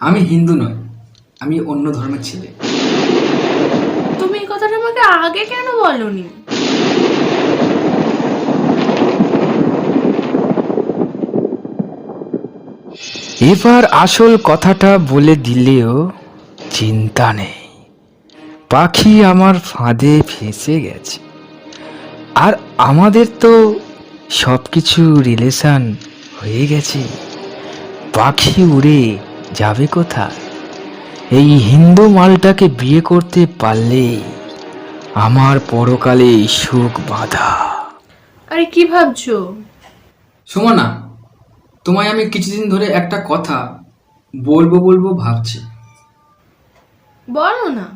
আমি হিন্দু নয় আমি অন্য ধর্মের ছেলে। তুমি এই কথাটা আমাকে আগে কেন বলনি? এবার আসল কথাটা বলে দিলেও চিন্তা নেই। পাখি আমার ফাঁদে ফেঁসে গেছে। আর আমাদের তো সব কিছু রিলেশন হয়ে গেছে। পাখি উড়ে যাবে কোথায়? এই হিন্দু মালটাকে বিয়ে করতে পারলে আমার পরকালে সুখ বাধা। আরে কি ভাবছ? সুমনা তোমায় আমি কিছুদিন ধরে একটা কথা বলব বলব ভাবছি। বলো না।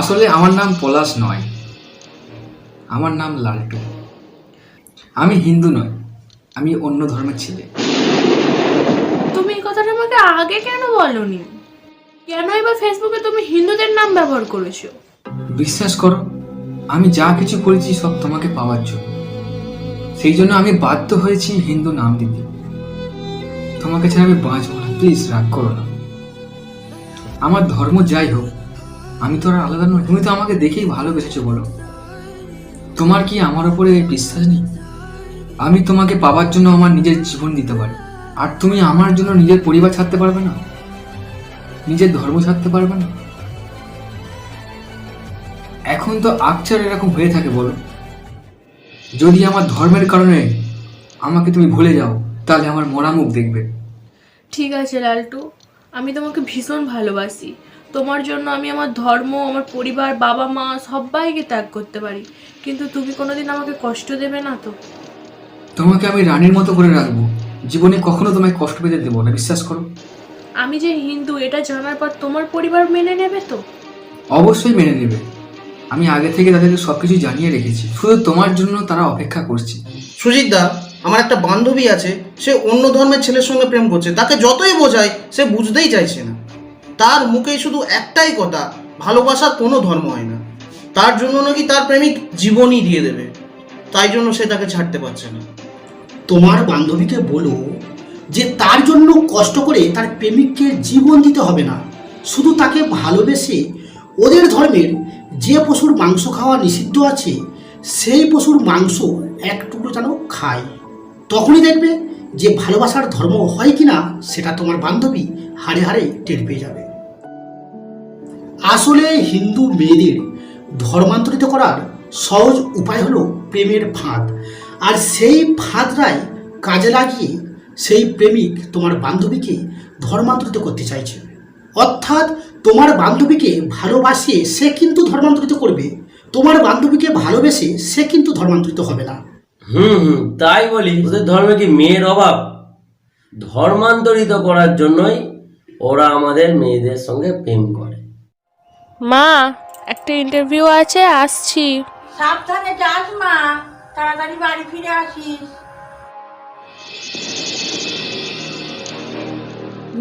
আসলে আমার নাম পলাশ নয় আমার নাম লালটু। আমি হিন্দু নয় আমি অন্য ধর্মের ছেলে। তুমি এই কথাটা আমাকে আগে কেন বলনি? কেন এবার ফেসবুকে তুমি হিন্দুদের নাম ব্যবহার করেছ? বিশ্বাস করো, আমি যা কিছু করেছি সব তোমাকে পাওয়ার জন্য। সেই জন্য আমি বাধ্য হয়েছি হিন্দু নাম দিতে। তোমাকে ছাড়া আমি বাঁচবো না প্লিজ রাগ করো না। আমার ধর্ম যাই হোক, আমি তো আর আলাদা নয় তুমি তো আমাকে দেখেই ভালোবেসেছো বলো। তোমার কি আমার উপরে বিশ্বাস নেই? আমি তোমাকে পাওয়ার জন্য আমার নিজের জীবন দিতে পারি। আর তুমি আমার জন্য নিজের পরিবার ছাড়তে পারবে না? নিজের ধর্ম ছাড়তে পারবে না? এখন তো আকচার এরকম হয়ে থাকে বলো। যদি আমার ধর্মের কারণে আমাকে তুমি ভুলে যাও তাহলে আমার মরা মুখ দেখবে। ঠিক আছে লালটু। আমি তোমাকে ভীষণ ভালোবাসি। তোমার জন্য আমি আমার ধর্ম আমার পরিবার বাবা মা সবাইকে ত্যাগ করতে পারি। কিন্তু তুমি কোনোদিন আমাকে কষ্ট দেবে না তো? তোমাকে আমি রানীর মতো করে রাখব। জীবনে কখনো তোমায় কষ্ট পেতে দেবো না বিশ্বাস করো। আমি যে হিন্দু এটা জানার পর তোমার পরিবার মেনে নেবে তো? অবশ্যই মেনে নেবে। আমি আগে থেকে তাদেরকে সব কিছু জানিয়ে রেখেছি শুধু তোমার জন্য তারা অপেক্ষা করছে। সুজিত দা আমার একটা বান্ধবী আছে সে অন্য ধর্মের ছেলের সঙ্গে প্রেম করছে তাকে যতই বোঝায় সে বুঝতেই চাইছে না। তার মুখে শুধু একটাই কথা ভালোবাসার কোনো ধর্ম হয় না। তার জন্য নাকি তার প্রেমিক জীবনই দিয়ে দেবে। তাই জন্য সে তাকে ছাড়তে পারছে না। তোমার বান্ধবীকে বলো যে তার জন্য কষ্ট করে তার প্রেমিককে জীবন দিতে হবে না। শুধু তাকে ভালোবেসে ওদের ধর্মের যে পশুর মাংস খাওয়া নিষিদ্ধ আছে, সেই পশুর মাংস এক টুকরো যেন খায়। তখনই দেখবে যে ভালোবাসার ধর্ম হয় কিনা, সেটা তোমার বান্ধবী হাড়ে হাড়ে টের পেয়ে যাবে। আসলে হিন্দু মেয়েদের ধর্মান্তরিত করার সহজ উপায় হলো প্রেমের ফাঁদ। আর সেই ফাঁদটাই কাজে লাগিয়ে সেই প্রেমিক তোমার বান্ধবীকে ধর্মান্তরিত করতে চাইছে। অর্থাৎ তোমার বান্ধবীকে ভালোবাসিয়ে সে কিন্তু ধর্মান্তরিত করবে তোমার বান্ধবীকে ভালোবেসে সে কিন্তু ধর্মান্তরিত হবে না। হুম হুম তাই বলি ওদের ধর্মে কি মেয়ের অভাব? ধর্মান্তরিত করার জন্যই ওরা আমাদের মেয়েদের সঙ্গে প্রেম করে। মা একটা ইন্টারভিউ আছে আসছি। সাবধানে যাস মা। তাড়াতাড়ি বাড়ি ফিরে আসিস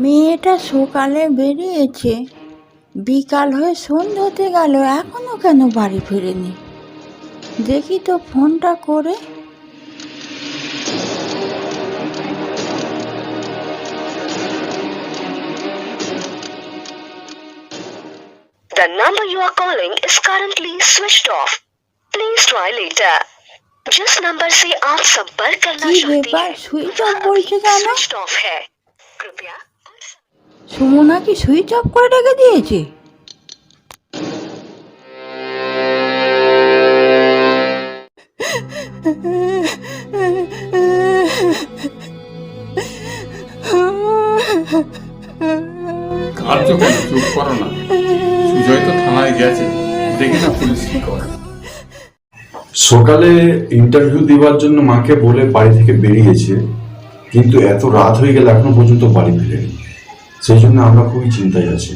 মেয়েটা সকালে বেরিয়েছে বিকাল হয়ে সন্ধ্যে হতে গেল এখনও কেন বাড়ি ফিরেনি দেখি তো ফোনটা করে The number you are calling is currently switched off. Please try later. जिस नंबर से आप संपर्क करना কি चाहते ব্যাপার हैं সুইচ वह অফ বলছে अभी কেন switched off है कृपया সুমনা কি সুইচ অফ করে রেখে দিয়েছে কাঁদছো কেন চুপ করো না সুজয় তো থানায় গেছে দেখি না পুলিশ কি করে সকালে ইন্টারভিউ দেওয়ার জন্য মাকে বলে বাড়ি থেকে বেরিয়েছে, কিন্তু এত রাত হয়ে গেলে, এখনও পর্যন্ত বাড়ি ফিরেনি। সেই জন্য আমরা খুবই চিন্তায় আছি।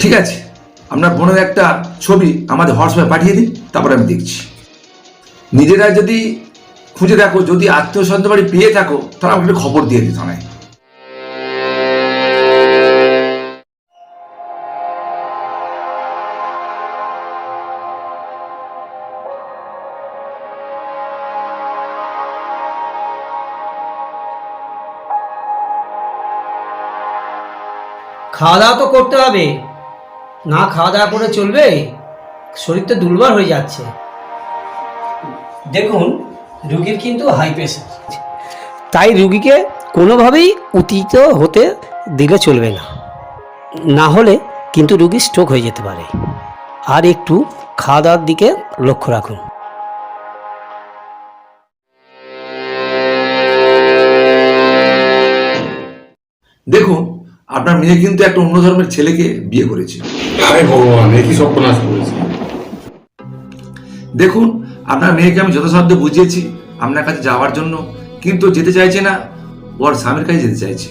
ঠিক আছে, আপনার বোনের একটা ছবি আমাদের হোয়াটসঅ্যাপে পাঠিয়ে দিন, তারপরে আমি দেখছি। নিজেরা যদি খুঁজে দেখো, যদি আত্মীয় স্বজন বাড়ি পেয়ে থাকো তারা আমাকে খবর দিয়ে দিত না খাওয়া দাওয়া তো করতে হবে। না খাওয়া দাওয়া করে চলবে, শরীর তো দুর্বল হয়ে যাচ্ছে। দেখুন রুগীর কিন্তু হাই প্রেশার তাই রুগীকে কোনোভাবেই উত্তেজিত হতে দিলে চলবে না। না হলে কিন্তু রুগী স্ট্রোক হয়ে যেতে পারে। আর একটু খাওয়া দাওয়ার দিকে লক্ষ্য রাখুন। দেখুন আপনার মেয়ে কিন্তু একটা অন্য ধর্মের ছেলেকে বিয়ে করেছে। হায় ভগবান একই সর্বনাশ করেছে। দেখুন আপনার মেয়েকে আমি যথাসাধ্য বুঝিয়েছি আপনার কাছে যাওয়ার জন্য, কিন্তু যেতে চাইছে না, ওর স্বামীর কাছে যেতে চাইছে।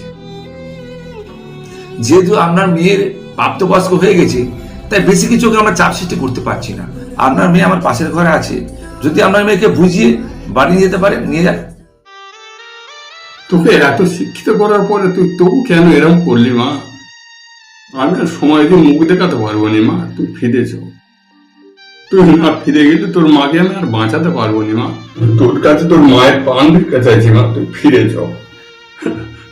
যেহেতু আপনার মেয়ের প্রাপ্তবয়স্ক হয়ে গেছে, তাই বেশি কিছু ওকে আমরা চাপ সৃষ্টি করতে পারছি না। আপনার মেয়ে আমার পাশের ঘরে আছে, যদি আপনার মেয়েকে বুঝিয়ে বাড়ি নিয়ে যেতে পারে, নিয়ে যান। তোকে এত শিক্ষিত করার পরে তুই তবু কেন এরকম করলি, মা? আমি আর সময় দিয়ে মুখ দেখাতে পারব নি, মা। তুই ফিরে যাও। তুই না ফিরে গেলে তোর মাকে আমি আর বাঁচাতে পারব নি মা। তোর কাছে তোর মায়ের পান ভিক্ষা চাইছি মা। তুই ফিরে যাও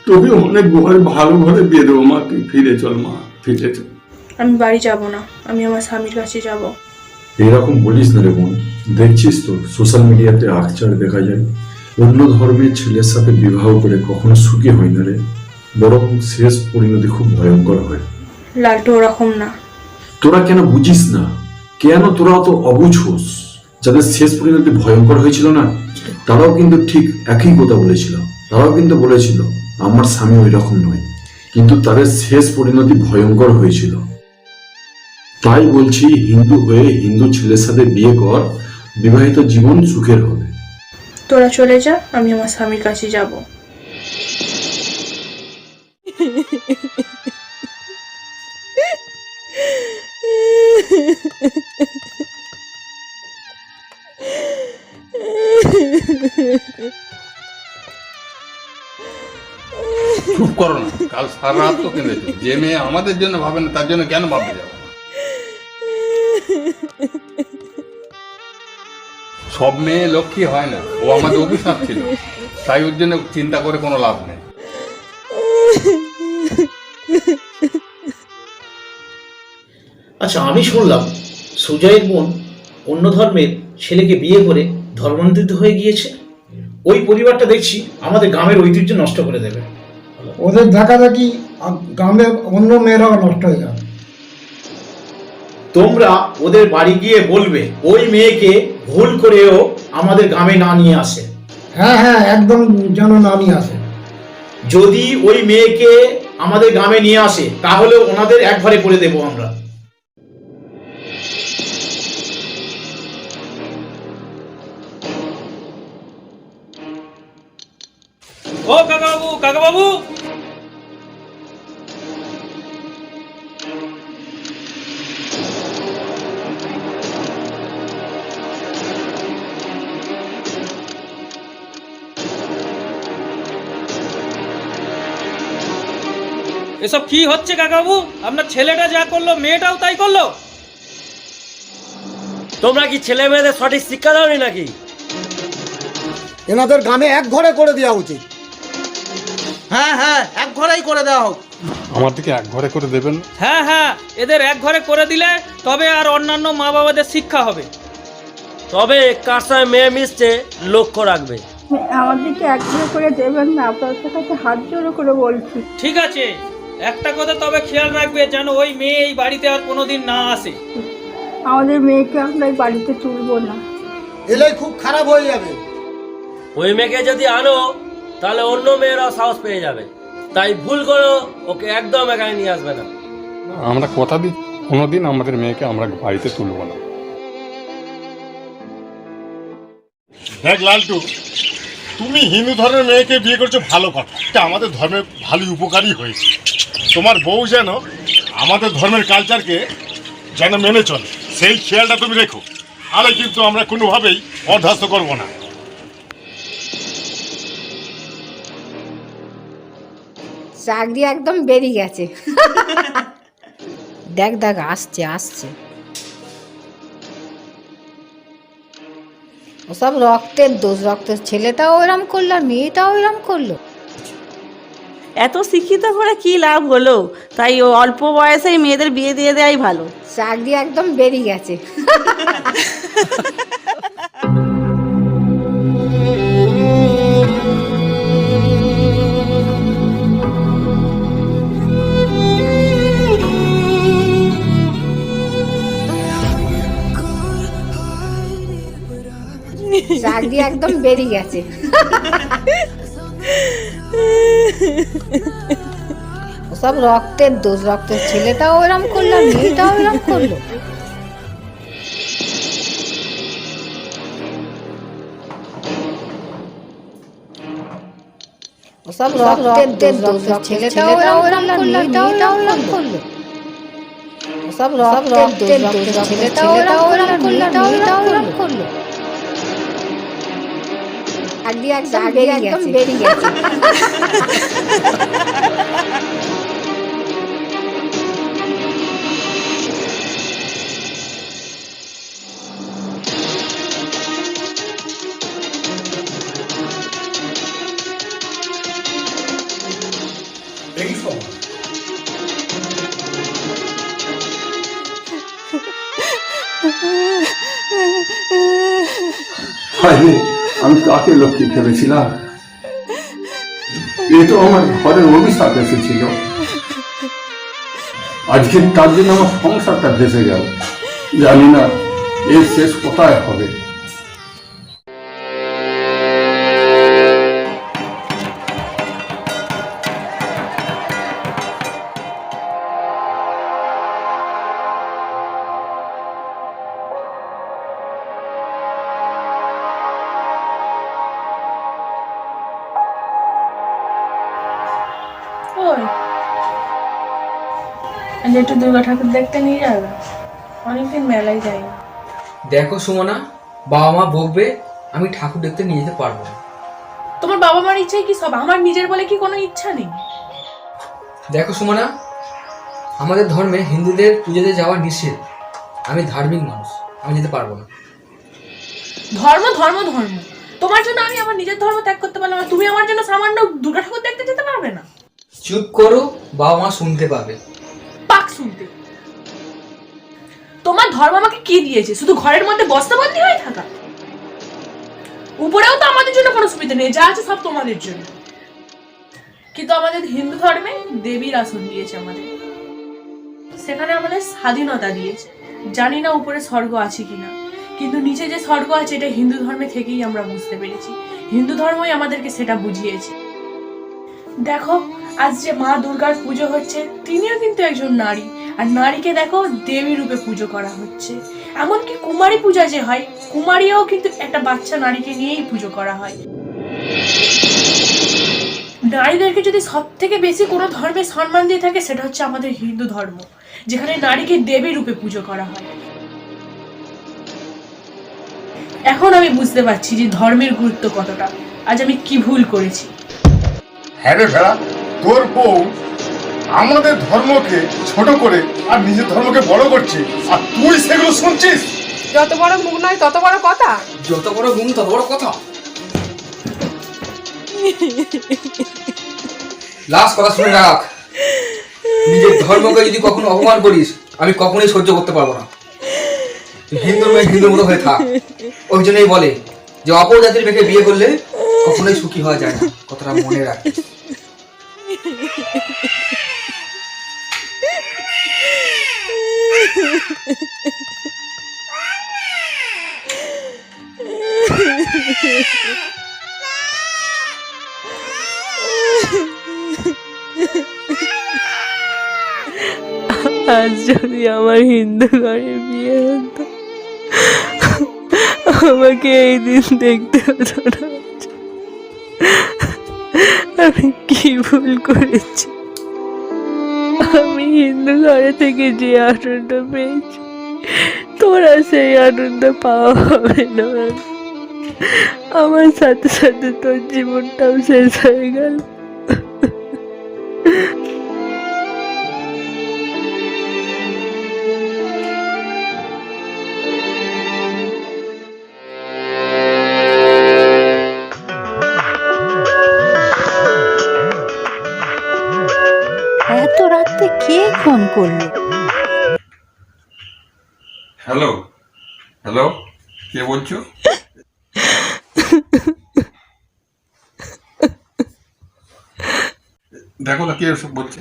তোকে অনেক ঘরে ভালো ঘরে বিয়ে দেবো মা। তুই ফিরে চল মা। ফিরে চল। আমি বাড়ি যাব না। আমি আমার স্বামীর কাছে যাব। এরকম বলিস না রে বোন। দেখছিস তো সোশ্যাল মিডিয়াতে আখচার দেখা যায়। অন্য ধর্মের ছেলের সাথে বিবাহ করে কখনো সুখী হয় না রে। বরং শেষ পরিণতি খুব ভয়ঙ্কর হয়। লালটু ওরকম না। তোরা কেন বুঝিস না? কেন তোরা অত অবুঝ হোস? যাদের শেষ পরিণতি ভয়ঙ্কর হয়েছিল না, তারাও কিন্তু ঠিক একই কথা বলেছিল। তারাও কিন্তু বলেছিল, আমার স্বামী ওই রকম নয়। কিন্তু তাদের শেষ পরিণতি ভয়ঙ্কর হয়েছিল। তাই বলছি, হিন্দু হয়ে হিন্দু ছেলের সাথে বিয়ে কর, বিবাহিত জীবন সুখের হবে। তোরা চলে যা, আমি আমার স্বামীর কাছে যাব। চুপ করো না। কাল সারা রাত তো যে মেয়ে আমাদের জন্য ভাবে না, তার জন্য কেন ভাবতে যাব? সব মেয়ে লক্ষ্মী হয় না। ও আমাদের অভিশাপ ছিল। তাই ওর জন্য চিন্তা করে কোনো লাভ নেই। আচ্ছা আমি শুনলাম সুজয়ের বোন অন্য ধর্মের ছেলেকে বিয়ে করে ধর্মান্তরিত হয়ে গিয়েছে। ওই পরিবারটা দেখছি আমাদের গ্রামের ঐতিহ্য নষ্ট করে দেবে। ওদের দেখাদেখি গ্রামের অন্য মেয়েরাও নষ্ট হয়ে যাবে। তোমরা ওদের বাড়ি গিয়ে বলবে ওই মেয়েকে ভুল করেও আমাদের গ্রামে না নিয়ে আসে। হ্যাঁ হ্যাঁ একদম যেন না নিয়ে আসে। যদি ওই মেয়েকে আমাদের গ্রামে নিয়ে আসে তাহলে ওনাদের একবারে করে দেবো আমরা। ও কাকাবাবু কাকাবাবু! এসব কি হচ্ছে কাকাবাবু? আপনার ছেলেটা যা করল মেয়েটাও তাই করল? তোমরা কি ছেলে মেয়েদের সঠিক শিক্ষা দাওনি নাকি? এনাদের গ্রামে এক ঘরে করে দেওয়া উচিত। হ্যাঁ হ্যাঁ এক ঘরেই করে দেওয়া হোক। আমার দিকে এক ঘরে করে দেবেন? হ্যাঁ হ্যাঁ এদের এক ঘরে করে দিলে তবে আর অন্যান্য মা বাবাদের শিক্ষা হবে। তবে কার সঙ্গে মেয়ে মিশছে লক্ষ্য রাখবে। আমাদেরকে এক ঘরে করে দেবেন না আপনার কাছে হাত জোড়ো করে বলছি। ঠিক আছে একটা কথা তবে খেয়াল রাখবে যেন ওই মেয়ে এই বাড়িতে আর কোনোদিন না আসে। আমাদের মেয়েকে আমরা এই বাড়িতে তুলবো না। এলে খুব খারাপ হয়ে যাবে। ওই মেয়েকে যদি আনো তাহলে অন্য মেয়েরা সাহস পেয়ে যাবে। তাই ভুল করো ওকে একদম এখানে নিয়ে আসবে না। আমরা কথা দিই কোনোদিন আমাদের মেয়েকে আমরা বাড়িতে তুলব না। দেখ লালটু তুমি হিন্দু ধর্মের মেয়েকে বিয়ে করছ ভালো কথা। এটা আমাদের ধর্মের ভালোই উপকারী হয়েছে। তোমার বউ যেন আমাদের ধর্মের কালচারকে যেন মেনে চলে সেই খেয়ালটা তুমি রেখো। আরে কিন্তু আমরা কোনোভাবেই বরদাস্ত করব না। চাকরি একদম বেরিয়ে গেছে। দেখ দেখ আসছে আসছে। ওসব রক্তের দোষ রক্তের ছেলেটাও এরম করল আর মেয়েটাও এরম করল। এত শিক্ষিত করে কি লাভ হলো? তাই ও অল্প বয়সেই মেয়েদের বিয়ে দিয়ে দেওয়াই ভালো। চাকরি একদম বেরিয়ে গেছে। চাকরি একদম বেরিয়ে গেছে। সব রক্তের দোষ রক্তের ছেলেটাও এরম করল মেয়েটাও এরম করল। সব রক্তের দোষ ছেলেটাও এরম করল মেয়েটাও এরম করল। সব রক্তের দোষ ছেলেটাও এরম করল মেয়েটাও এরম করল। চাকরি একদম বেরিয়ে গেছে। কাকে লক্ষ্মী ভেবেছিলাম, এ তো আমার ঘরের অভিশাপ এসেছিল। আজকে তার জন্য আমার সংসারটা ভেসে গেল। জানি না এর শেষ কোথায় হবে। একটু দুর্গা ঠাকুর দেখতে নিয়ে যাবে? অনেকদিন মেলায় যাই দেখো সুমনা বাবা মা বকবে আমি ঠাকুর দেখতে নিয়ে যেতে পারব না। তোমার বাবা মার ইচ্ছাই কি সব? আমার নিজের বলে কি কোনো ইচ্ছা নেই? দেখো সুমনা আমাদের ধর্মে হিন্দুদের পুজোতে যাওয়া নিষেধ। আমি ধার্মিক মানুষ আমি যেতে পারব না। ধর্ম ধর্ম ধর্ম। তোমার জন্য আমি আমার নিজের ধর্ম ত্যাগ করতে পারলাম না। তুমি আমার জন্য সামান্য দুর্গা ঠাকুর দেখতে যেতে পারবে না? চুপ করো বাবা মা শুনতে পাবে। পাক শুনতে। তোমার ধর্ম আমাকে কি দিয়েছে? শুধু ঘরের মধ্যে বস্তাবন্দি হয়ে থাকা? উপরেও তো আমাদের জন্য কোনো সুবিধা নেই, যা আছে সব তোমাদের জন্য। কিন্তু আমাদের হিন্দু ধর্মে দেবীর আসন দিয়েছে আমাদের। সেখানে আমাদের স্বাধীনতা দিয়েছে। জানি না উপরে স্বর্গ আছে কিনা কিন্তু নিচে যে স্বর্গ আছে, এটা হিন্দু ধর্মে থেকেই আমরা বুঝতে পেরেছি। হিন্দু ধর্মই আমাদেরকে সেটা বুঝিয়েছে। দেখো আজ যে মা দুর্গার পুজো হচ্ছে, তিনিও কিন্তু একজন নারী। আর নারীকে দেখো, দেবী রূপে পুজো করা হচ্ছে। এমনকি কুমারী পূজা যে হয়, কুমারীও কিন্তু একটা বাচ্চা নারীকে নিয়েই পুজো করা হয়। নারীদেরকে যদি সব থেকে বেশি কোনো ধর্মে সম্মান দিয়ে থাকে, সেটা হচ্ছে আমাদের হিন্দু ধর্ম, যেখানে নারীকে দেবী রূপে পুজো করা হয়। এখন আমি বুঝতে পারছি যে ধর্মের গুরুত্ব কতটা। আজ আমি কি ভুল করেছি। হ্যাঁ তোর বউ আমাদের ধর্মকে ছোট করে আর নিজের ধর্মকে বড় করছে। আর তুই সেগুলো শুনছিস? যত বড় মুখ নয় তত বড় কথা। যত বড় গুণ তত বড় কথা। লাস্ট কথা শুনে রাখ। নিজের ধর্মকে যদি কখনো অপমান করিস আমি কখনোই সহ্য করতে পারব না। তুই হিন্দুর মেয়ে হিন্দুর মতো হয়ে থাক। ওই জন্যই বলে যে অপর জাতির মেয়েকে বিয়ে করলে কখনোই সুখী হওয়া যায় না। কথাটা মনে রাখিস। আজ যদি আমার হিন্দু ঘরে বিয়ে হতো আমাকে এই দিন দেখতে হতো না। আমি কি ভুল করেছি? আমি হিন্দু ঘরে থেকে যে আনন্দ পেয়েছি, তোরা সেই আনন্দ পাওয়া হবে না। আমার সাথে সাথে তোর জীবনটাও শেষ হয়ে গেল। করল। হ্যালো হ্যালো কে বলছো? দেখো না কে এসব বলছে।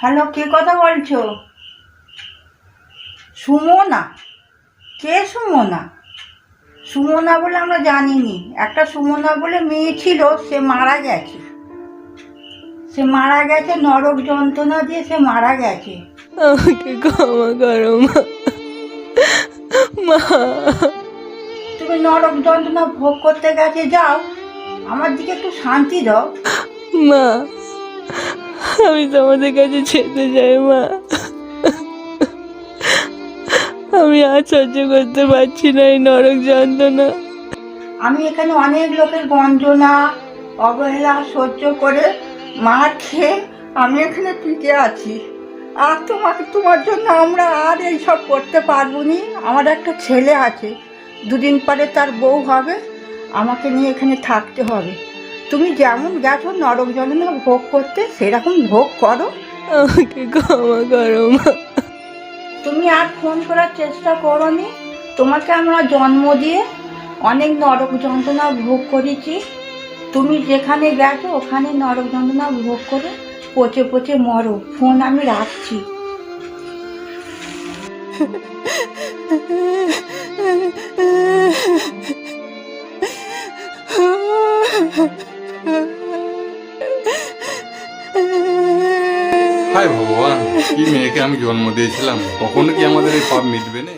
হ্যালো কে কথা বলছো? সুমনা কে সুমনা? সুমনা বলে আমরা জানিনি। একটা সুমনা বলে মেয়ে ছিল সে মারা গেছে। সে মারা গেছে নরক যন্ত্রণা দিয়ে সে মারা গেছে। আমাকে ক্ষমা করো মা। মা। তুমি নরক যন্ত্রণা ভোগ করতে গেছে যাও। আমার দিকে একটু শান্তি দাও। মা আমি তোমাদের কাছে যেতে চাই মা। আমি আর সহ্য করতে পারছি না এই নরক যন্ত্রণা। আমি এখানে অনেক লোকের গঞ্জনা অবহেলা সহ্য করে মার খেয়ে আমি এখানে টিকে আছি। আর তোমাকে তোমার জন্য আমরা আর এইসব করতে পারব নি। আমার একটা ছেলে আছে। দুদিন পরে তার বউ হবে। আমাকে নিয়ে এখানে থাকতে হবে। তুমি যেমন গেছো নরক যন্ত্রণা ভোগ করতে সেরকম ভোগ করো। আমাকে ক্ষমা করো মা। তুমি আর ফোন করার চেষ্টা করো নি। তোমাকে আমরা জন্ম দিয়ে অনেক নরক যন্ত্রণা ভোগ করেছি। তুমি যেখানে গেছো, ওখানে নরক যন্ত্রণা ভোগ করে পচে পচে মরো। ফোন আমি রাখছি। হায় ভগবান, কি মেয়েকে আমি জন্ম দিয়েছিলাম? কখনো কি আমাদের এই পাপ মিটবে না?